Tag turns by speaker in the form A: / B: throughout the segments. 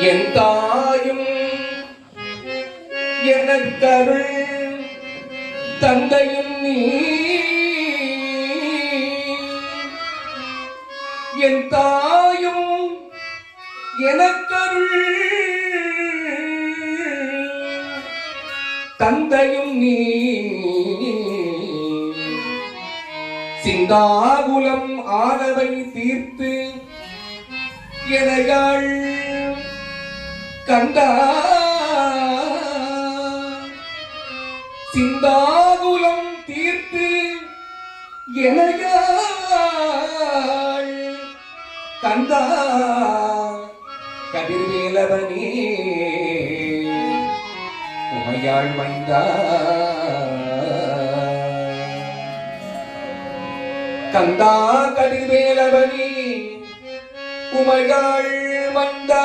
A: என் தாயும் எனக்கருள் தந்தையும் நீ. என் தாயும் எனக்கருள் தந்தையும் நீ. சிந்தாகுலம் ஆனவை தீர்த்து எனையாள் கண்டா சிந்தாகுலம் தீர்த்து எனையாள் கந்தா கதிர்வேலவனே உமையாள் மைந்தா கந்தா கதிர்வேலவனே உமையாள் மந்தா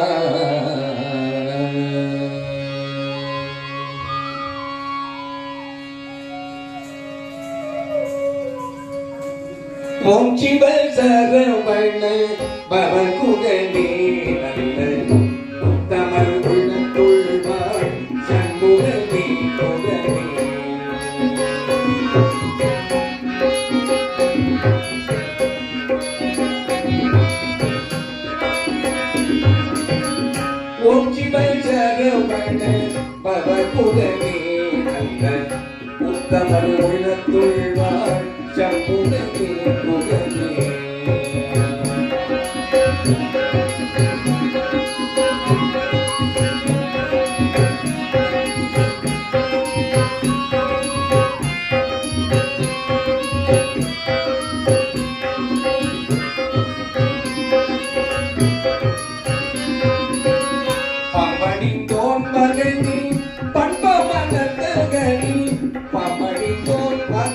A: ஓம் சிவ சரவண பவகுகனே நல்ல உத்தமர் உள்ளத்துள்வார் சண்முகனே முகனே ஓம் சிவ சரவண பவகுகனே நல்ல உத்தமர்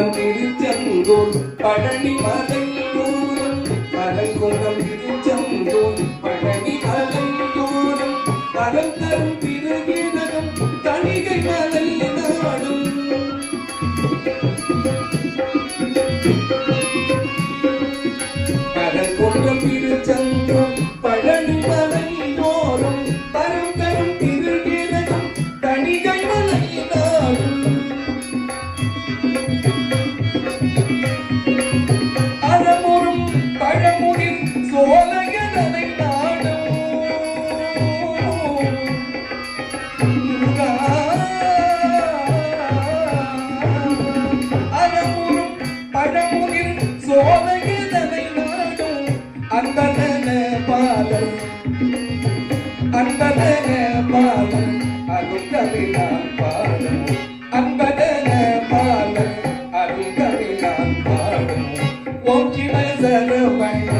A: മലങ്കുളം തിരിച്ചെന്തോൻ പഴനി മലങ്കുളം சரவண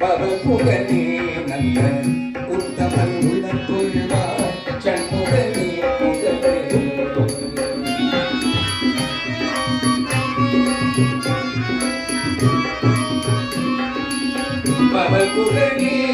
A: பவகுகனே நல்ல உத்தமன் உள்ள பவகுகனே